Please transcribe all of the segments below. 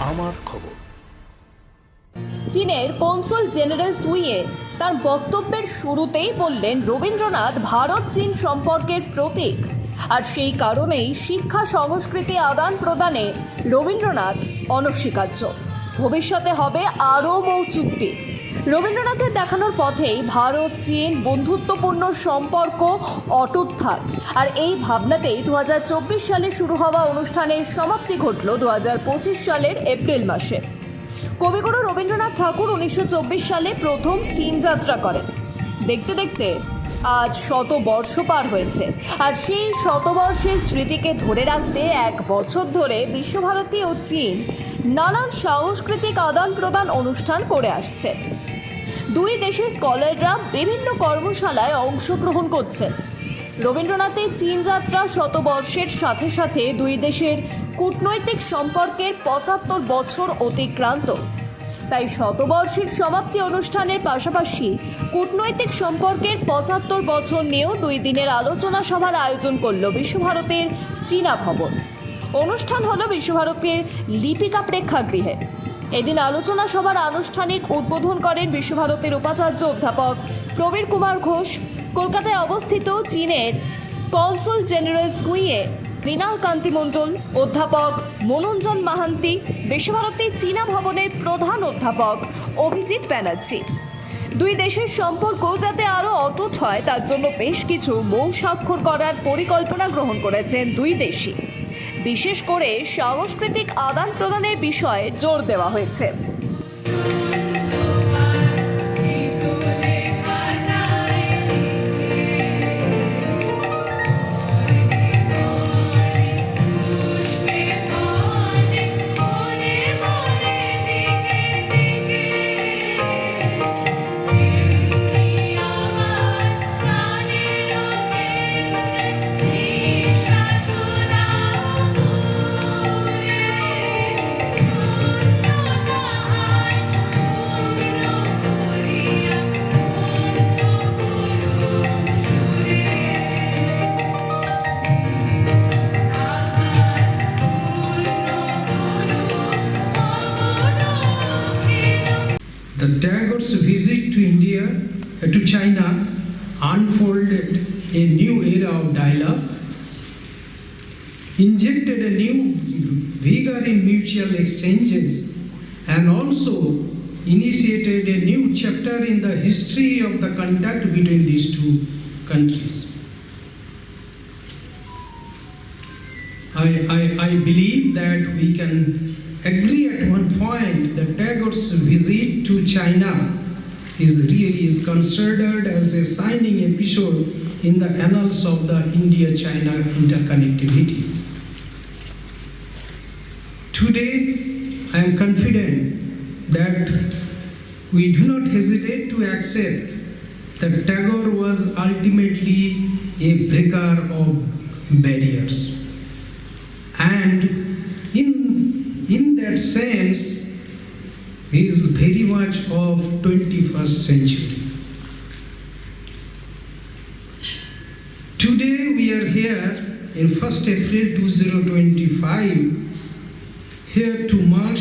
আমার খবর। চীনের কনসুল জেনারেল সুইয়ে তার বক্তব্যের শুরুতেই বললেন, রবীন্দ্রনাথ ভারত চীন সম্পর্কের প্রতীক। আর সেই কারণেই শিক্ষা সংস্কৃতি আদান প্রদানে রবীন্দ্রনাথ অনস্বীকার্য। ভবিষ্যতে হবে আরও মৌ চুক্তি রবীন্দ্রনাথের দেখানোর পথেই ভারত, চীন বন্ধুত্বপূর্ণ সম্পর্ক অটুট থাক। আর এই ভাবনাতেই দু হাজার চব্বিশ সালে শুরু হওয়া অনুষ্ঠানের সমাপ্তি ঘটল দু হাজার পঁচিশ সালের এপ্রিল মাসে। কবিগুরু রবীন্দ্রনাথ ঠাকুর উনিশশো চব্বিশ সালে প্রথম চীন যাত্রা করেন। দেখতে দেখতে আজ শত বর্ষ পার হয়েছে। আর সেই শতবর্ষের স্মৃতিকে ধরে রাখতে এক বছর ধরে বিশ্বভারতী ও চীন নানান সাংস্কৃতিক আদান প্রদান অনুষ্ঠান করে আসছে। দুই দেশের স্কলাররা বিভিন্ন কর্মশালায় অংশগ্রহণ করছেন রবীন্দ্রনাথের চীন যাত্রা শতবর্ষের সাথে সাথে দুই দেশের কূটনৈতিক সম্পর্কের পঁচাত্তর বছর অতিক্রান্ত। তাই শতবর্ষের সমাপ্তি অনুষ্ঠানের পাশাপাশি কূটনৈতিক সম্পর্কের পঁচাত্তর বছর নিয়েও দুই দিনের আলোচনা সভার আয়োজন করল বিশ্বভারতের চীনা ভবন। অনুষ্ঠান হলো বিশ্বভারতের লিপিকা প্রেক্ষাগৃহে। এদিন আলোচনা সভার আনুষ্ঠানিক উদ্বোধন করেন বিশ্বভারতের উপাচার্য অধ্যাপক প্রবীর কুমার ঘোষ। কলকাতায় অবস্থিত চীনের কনসুল জেনারেল সুইয়ে মৃণাল কান্তি মণ্ডল অধ্যাপক মনোঞ্জন মাহান্তি বিশ্বভারতীর চীনা ভবনের প্রধান অধ্যাপক অভিজিৎ ব্যানার্জি। দুই দেশের সম্পর্ক যাতে আরও অটুট হয়, তার জন্য বেশ কিছু মৌ স্বাক্ষর করার পরিকল্পনা গ্রহণ করেছেন দুই দেশই। বিশেষ করে সাংস্কৃতিক আদান প্রদানের বিষয়ে জোর দেওয়া হয়েছে। To China, unfolded a new era of dialogue, injected a new vigor in mutual exchanges, and also initiated a new chapter in the history of the contact between these two countries. I, I, I believe that we can agree at one point that Tagore's visit to China is really is considered as a signing episode in the annals of the India-China interconnectivity. Today, I am confident that we do not hesitate to accept that Tagore was ultimately a breaker of barriers. And in, in that sense, is very much of 21st century. Today we are here in 1st April 2025 here to mark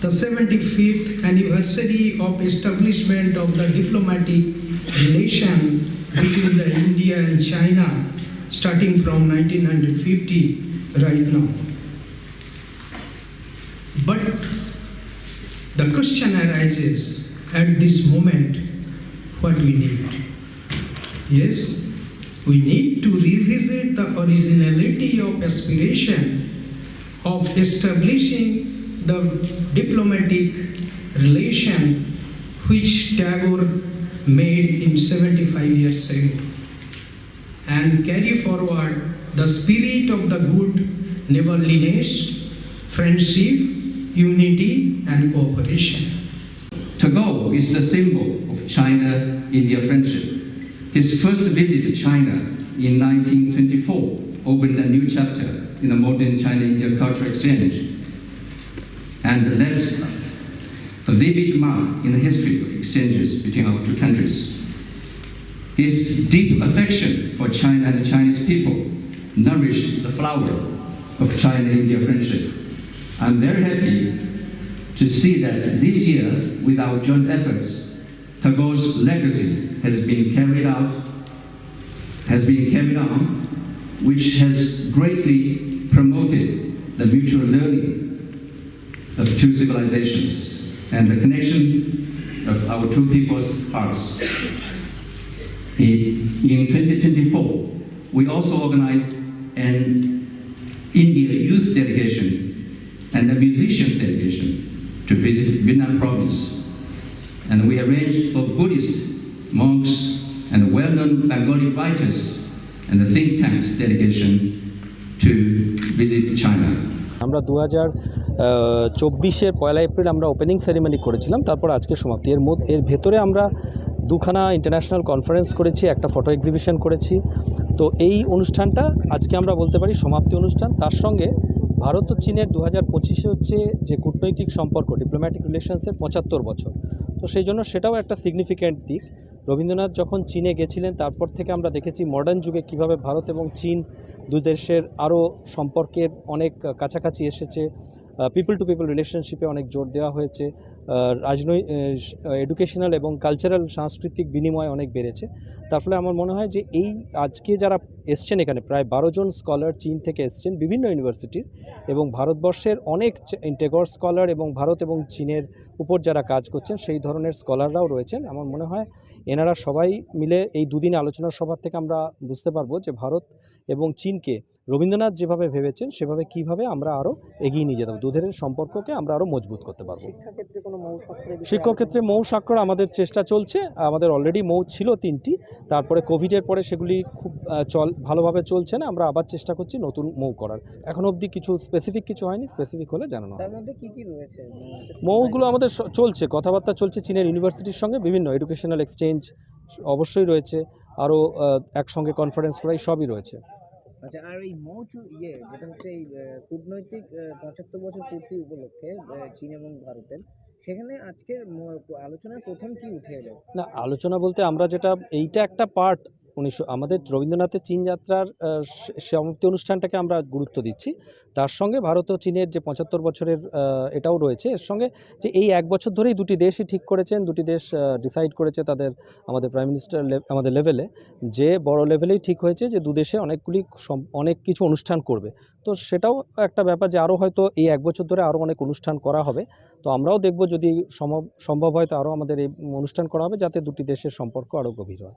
the 75th anniversary of establishment of the diplomatic relation between the India and China starting from 1950 right now. The question arises at this moment what we need. Yes, we need to revisit the originality of aspiration of establishing the diplomatic relation which Tagore made in 75 years ago and carry forward the spirit of the good neighborliness, friendship, unity, and cooperation. Tagore is the symbol of China India friendship. His first visit to China in 1924 opened a new chapter in the modern China India cultural exchange and left a vivid mark in the history of exchanges between our two countries. His deep affection for China and the Chinese people nourished the flower of China India friendship. I'm very happy to see that this year, with our joint efforts, Tagore's legacy has been carried out, has been carried on, which has greatly promoted the mutual learning of two civilizations and the connection of our two people's hearts. In in 2024, we also organized an India youth delegation and a musicians delegation to visit Vietnam province. And we arranged for Buddhist monks and well-known Bengali writers and the think tanks delegation to visit China. আমরা দু হাজার চব্বিশের পয়লা April আমরা opening ceremony করেছিলাম তারপর আজকে সমাপ্তি এর মধ্যে এর ভেতরে আমরা দুখানা ইন্টারন্যাশনাল কনফারেন্স করেছি একটা ফটো এক্সিবিশন করেছি তো এই অনুষ্ঠানটা আজকে আমরা বলতে পারি সমাপ্তি অনুষ্ঠান তার সঙ্গে ভারত ও চীনের দু হাজার পঁচিশে হচ্ছে যে কূটনৈতিক সম্পর্ক ডিপ্লোম্যাটিক রিলেশনসের পঁচাত্তর বছর। তো সেই জন্য সেটাও একটা সিগনিফিক্যান্ট দিক। রবীন্দ্রনাথ যখন চীনে গেছিলেন, তারপর থেকে আমরা দেখেছি মডার্ন যুগে কীভাবে ভারত এবং চীন দু দেশের আরও সম্পর্কের অনেক কাছাকাছি এসেছে। পিপল টু পিপল রিলেশনশিপে অনেক জোর দেওয়া হয়েছে। রাজনৈতিক এডুকেশনাল এবং কালচারাল সাংস্কৃতিক বিনিময় অনেক বেড়েছে। তার ফলে আমার মনে হয় যে এই আজকে যারা এসছেন এখানে, প্রায় বারো জন স্কলার চীন থেকে এসছেন বিভিন্ন ইউনিভার্সিটির এবং ভারতবর্ষের অনেক টেগর স্কলার এবং ভারত এবং চীনের উপর যারা কাজ করছেন, সেই ধরনের স্কলাররাও রয়েছেন। আমার মনে হয় এনারা সবাই মিলে এই দুদিন আলোচনা সভা থেকে আমরা বুঝতে পারব যে ভারত এবং চীনকে রবীন্দ্রনাথ যেভাবে ভেবেছেন সেভাবে কীভাবে আমরা আরও এগিয়ে নিয়ে যেতে দুধের সম্পর্ককে আমরা আরও মজবুত করতে পারব। শিক্ষাক্ষেত্রে কোনো মৌ স্বাক্ষর আমাদের চেষ্টা চলছে। আমাদের অলরেডি মৌ ছিল তিনটি। তারপরে কোভিডের পরে সেগুলি খুব চল ভালোভাবে চলছে না। আমরা আবার চেষ্টা করছি নতুন মৌ করার। এখন অবধি কিছু স্পেসিফিক কিছু হয়নি। স্পেসিফিক হলে জানানো মৌগুলো আমাদের চলছে। কথাবার্তা চলছে চীনের ইউনিভার্সিটির সঙ্গে। বিভিন্ন এডুকেশনাল এক্সচেঞ্জ অবশ্যই রয়েছে। আরও একসঙ্গে কনফারেন্স করা এই সবই রয়েছে। আচ্ছা আর এই মৌচু ইয়ে যেটা হচ্ছে এই কূটনৈতিক পঁচাত্তর বছর পূর্তি উপলক্ষে চীন এবং ভারতের সেখানে আজকের আলোচনার প্রথম কি উঠে এলো? না আলোচনা বলতে আমরা যেটা এইটা একটা পার্ট উনিশশো, আমাদের রবীন্দ্রনাথের চীন যাত্রার সমাপ্তি অনুষ্ঠানটাকে আমরা গুরুত্ব দিচ্ছি। তার সঙ্গে ভারত ও চীনের যে পঁচাত্তর বছরের এটাও রয়েছে। এর সঙ্গে যে এই এক বছর ধরেই দুটি দেশই ঠিক করেছেন, দুটি দেশ ডিসাইড করেছে তাদের, আমাদের প্রাইম মিনিস্টার আমাদের লেভেলে যে বড় লেভেলেই ঠিক হয়েছে যে দু দেশে অনেকগুলি অনেক কিছু অনুষ্ঠান করবে। তো সেটাও একটা ব্যাপার যে আরও হয়তো এই এক বছর ধরে আরও অনেক অনুষ্ঠান করা হবে। তো আমরাও দেখব যদি সম্ভব সম্ভব হয় তো আরও আমাদের এই অনুষ্ঠান করা হবে যাতে দুটি দেশের সম্পর্ক আরও গভীর হয়।